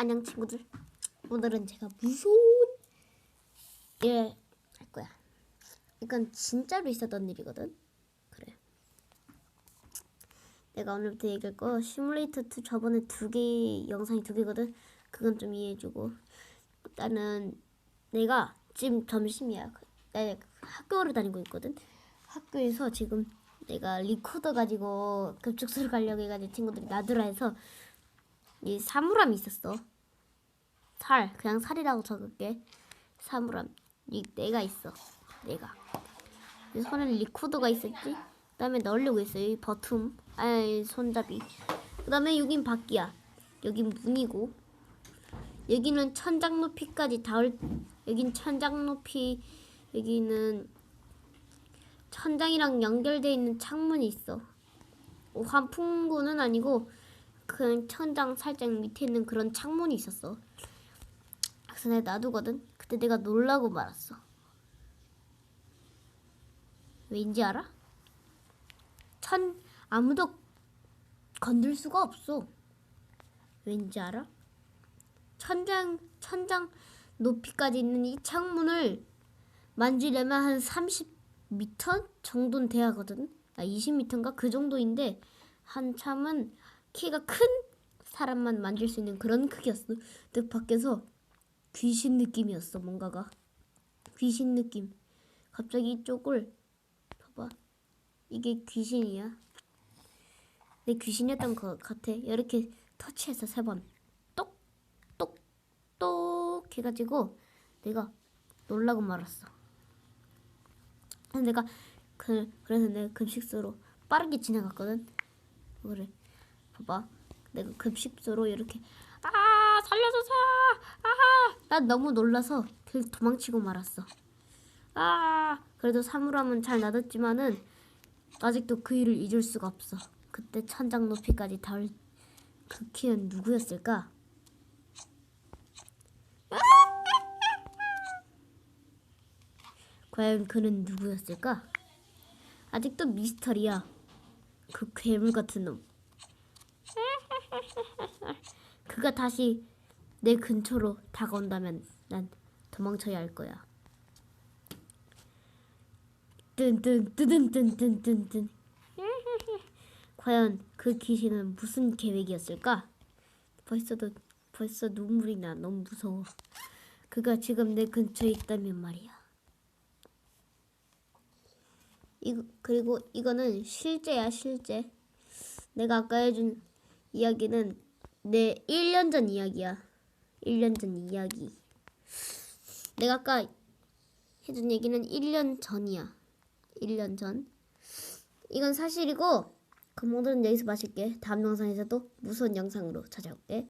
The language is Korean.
안녕 친구들. 오늘은 제가 무서운 일할 거야. 이건 진짜로 있었던 일이거든. 그래. 내가 오늘부터 얘기할 거 시뮬레이터 2 저번에 두 개 영상이 두 개거든. 그건 좀 이해해주고. 일단은 내가 지금 점심이야. 나 학교를 다니고 있거든. 학교에서 지금 내가 리코더 가지고 급축소를 가려고 해가지고 친구들이 놔두라 해서 이 사물함이 있었어. 살 그냥 살이라고 적을게. 사물함 이 내가 있어. 내가. 이 손에 리코더가 있었지. 그다음에 넣으려고 있어. 이 버튼 아니 손잡이. 그다음에 여긴 바퀴야. 여긴 문이고. 여기는 천장 높이까지 닿을. 여긴 천장 높이. 여기는 천장이랑 연결돼 있는 창문이 있어. 어, 환풍구는 아니고 그냥 천장 살짝 밑에 있는 그런 창문이 있었어. 그래서 내가 놔두거든. 그때 내가 놀라고 말았어. 왠지 알아? 천 아무도 건들 수가 없어. 왠지 알아? 천장 천장 높이까지 있는 이 창문을 만지려면 한 30m 정도는 돼야 하거든. 아 20m인가 그 정도인데 한참은 키가 큰 사람만 만질 수 있는 그런 크기였어. 근데 밖에서 귀신 느낌이었어 뭔가가 귀신 느낌. 갑자기 이쪽을 봐봐. 이게 귀신이야. 내 귀신이었던 것 같아. 이렇게 터치해서 세 번. 똑 똑 똑 해가지고 내가 놀라고 말았어. 내가 그 그래서 내가 급식소로 빠르게 지나갔거든. 그래. 봐봐. 내가 급식소로 이렇게 아 살려주세요. 아, 난 너무 놀라서 그 도망치고 말았어. 아, 그래도 사물함은 잘 놔뒀지만은 아직도 그 일을 잊을 수가 없어. 그때 천장 높이까지 닿을 그 키는 누구였을까? 과연 그는 누구였을까? 아직도 미스터리야. 그 괴물 같은 놈. 그가 다시 내 근처로 다가온다면 난 도망쳐야 할 거야. 뜬뜬 뜨든뜬뜬뜬뜬. 과연 그 귀신은 무슨 계획이었을까? 벌써도 벌써 눈물이 나 너무 무서워. 그가 지금 내 근처에 있다면 말이야. 이거 그리고 이거는 실제야 실제. 내가 아까 해준 이야기는 내 1년 전 이야기야. 1년 전 이야기. 내가 아까 해준 얘기는 1년 전이야. 1년 전. 이건 사실이고 그 모든 여기서 마실게. 다음 영상에서도 무서운 영상으로 찾아올게.